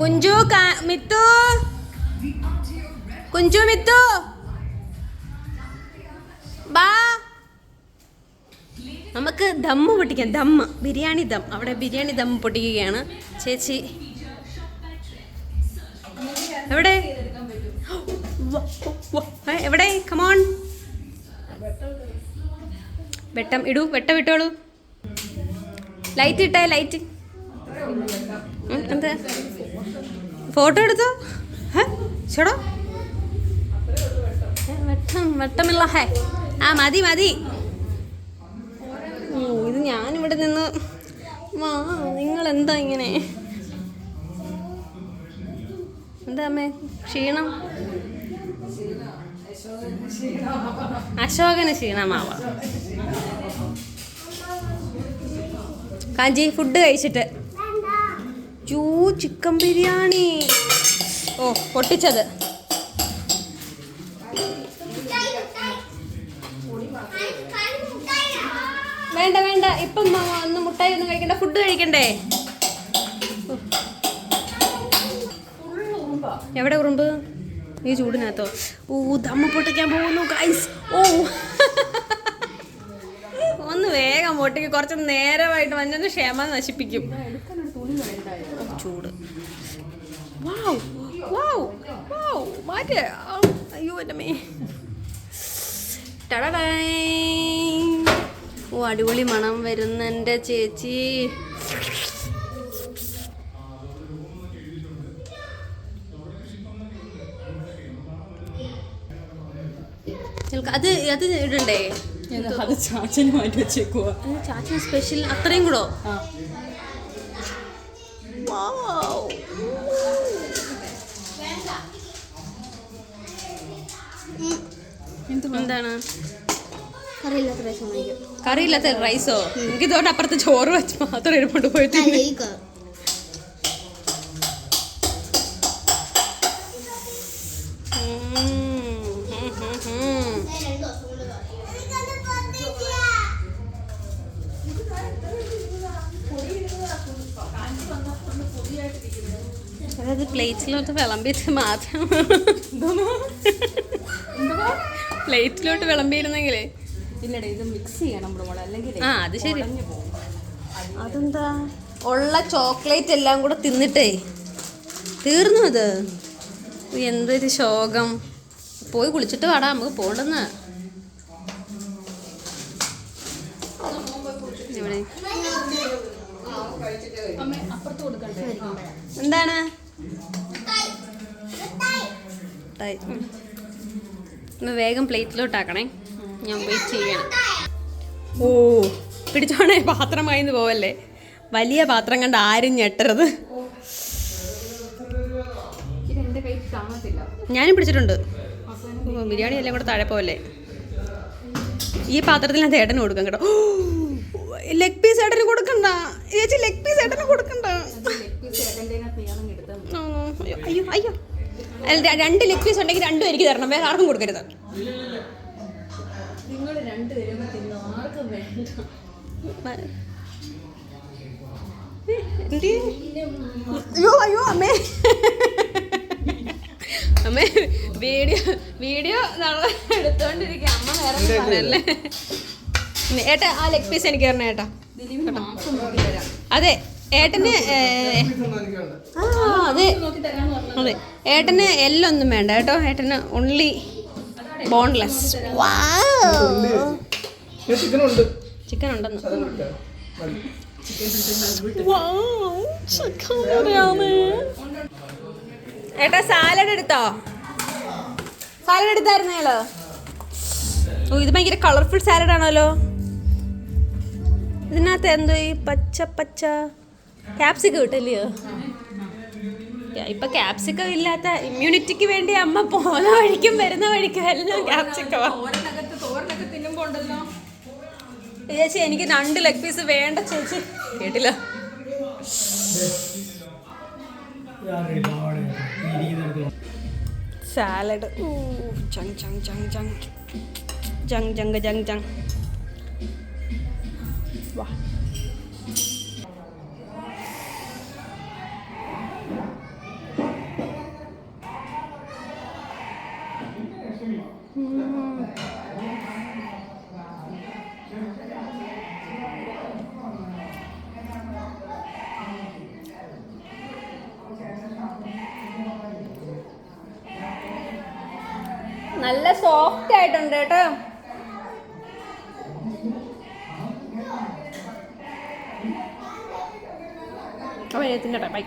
കുഞ്ചു മിത്തു. കുഞ്ചു മിത്തു. ബാ. നമുക്ക് ദമ്മ് പൊട്ടിക്കാം ദമ്മ് ബിരിയാണി ദം. അവിടെ ബിരിയാണി ദം പൊട്ടിക്കുകയാണ്. ചേച്ചി. എവിടെ? എവിടെ? കമോൺ വെട്ടം ഇടൂ വെട്ടം ഇട്ടോളൂ. ലൈറ്റ് ഇട്ടേ ലൈറ്റ് എന്താ? ഫോട്ടോ എടുത്തോ? ചേടാ. വെട്ടം വെട്ടമില്ല ഹേ. ആ മതി മതി. ഓ ഇത് ഞാനിവിടെ നിന്ന് വാ നിങ്ങൾ എന്താ ഇങ്ങനെ? എന്താ അമ്മേ ക്ഷീണം? അശോകന് ക്ഷീണമാവ. കാഞ്ചി ഫുഡ് കഴിച്ചിട്ട്. ചൂ ചിക്കൻ ബിരിയാണി. ഓ പൊട്ടിച്ചത്. വേണ്ട വേണ്ട. ഇപ്പം ഒന്ന് മുട്ടായി ഒന്നും കഴിക്കണ്ട. ഫുഡ് കഴിക്കണ്ടേ? എവിടെ ഉറുമ്പ്? ഈ ചൂടിനകത്തോ. ഓ ദമ്മ പൊട്ടിക്കാൻ പോകുന്നു ഗൈസ് ഓ ഒന്ന് വേഗം പൊട്ടിക്ക്. കുറച്ച് നേരമായിട്ട് മഞ്ഞൊന്ന് ക്ഷമ നശിപ്പിക്കും. മാറ്റ അയ്യോ എന്റെ മേ ടടടായ്. ഓ അടിപൊളി മണം വരുന്ന എന്റെ ചേച്ചി. അത് അത് ഇടണ്ടേ? ചാച്ചന് മാറ്റി വെച്ചേക്കുവാ. ചാച്ചന് സ്പെഷ്യൽ അത്രയും കൂടോ? എന്താണ്? കറിയില്ലാത്ത റൈസോ എനിക്ക് തോന്നുന്നു അപ്പുറത്ത് ചോറ് വെച്ച് മാത്രം എടുപ്പോണ്ട് പോയിട്ട് അതായത് പ്ലേറ്റ്സിലോട്ട് വിളമ്പിച്ച് മാത്രം. പ്ലേറ്റിലോട്ട് വിളമ്പിയിരുന്നെങ്കിലേ. ഇല്ലടേ ഇത് മിക്സ് ചെയ്യണം മോളെ. അല്ലെങ്കിൽ ആ അത് ശരി. അതെന്താ? ഉള്ള ചോക്ലേറ്റ് എല്ലാം കൂടെ തിന്നിട്ടേ. തീർന്നു അത് എന്തൊരു ശോകം. പോയി കുളിച്ചിട്ട് വാടാ നമുക്ക് പോണ്ടെന്ന്. എന്താണ്? ടൈ. ഒന്ന് വേഗം പ്ലേറ്റിലോട്ടാക്കണേ. ഞാൻ വെയിറ്റ് ചെയ്യണം. ഓ പിടിച്ചോണേ പാത്രമായിന്ന് പോവല്ലേ? വലിയ പാത്രം കണ്ട് ആരും ഞെട്ടരുത്. ഞാനും പിടിച്ചിട്ടുണ്ട്. ഓ ബിരിയാണി എല്ലാം കൂടെ താഴെ പോവല്ലേ? ഈ പാത്രത്തിൽ ഞാൻ ചേട്ടന് കൊടുക്കാം കേട്ടോ. ലെഗ് പീസ് ഏട്ടന് കൊടുക്കണ്ട. ചേച്ചി ലെഗ് പീസ് ഏട്ടന് കൊടുക്കണ്ട. അയ്യോ, അയ്യോ. രണ്ട് ലെഗ് പീസ് ഉണ്ടെങ്കിൽ രണ്ടും എനിക്ക് തരണം. വേറെ ആർക്കും കൊടുക്കരുത്. നിങ്ങൾ രണ്ടുപേരും തിന്നു? ആർക്കും വേണ്ട. എന്ത്? അയ്യോ അയ്യോ അമ്മേ. അമ്മേ വീഡിയോ വീഡിയോ എടുത്തോണ്ടിരിക്കുക അമ്മ വേറെ ഒന്നും പറയല്ലേ. ഏട്ടാ ആ ലെഗ് പീസ് എനിക്ക് തരണം ഏട്ടാ. അതെ. ഏട്ടന് ആ അതെ. അതെ. ഏട്ടന് എല്ലൊന്നും വേണ്ട കേട്ടോ. ഏട്ടന് ഓൺലി ബോൺലെസ് ചിക്കൻ ഉണ്ടെന്ന്. ഏട്ടാ സാലഡ് എടുത്തോ? സാലഡ് എടുത്തായിരുന്നു അയാൾ ഓ ഇത് ഭയങ്കര കളർഫുൾ സാലഡ് ആണല്ലോ. ഇതിനകത്ത് എന്തോ ഈ പച്ച പച്ച ക്യാപ്സിക്കം ഇട്ടല്ലയോ? ഇപ്പൊ ക്യാപ്സിക്കം ഇല്ലാത്ത ഇമ്മ്യൂണിറ്റിക്ക് വേണ്ടി അമ്മ പോന്ന വഴിക്കും വരുന്ന വഴിക്കും എല്ലാം ഉണ്ടല്ലോ. ചേച്ചി എനിക്ക് രണ്ട് ലെഗ് പീസ് വേണ്ട ചേച്ചി. കേട്ടില്ല. സാലഡ് ചങ് ചങ് ചങ് ചങ്. ചങ് ചങ് ചങ് ചങ്. വാ. നല്ല സോഫ്റ്റ് ആയിട്ടുണ്ട് കേട്ടോ. അവനെ തിന്നട്ടെ ബൈ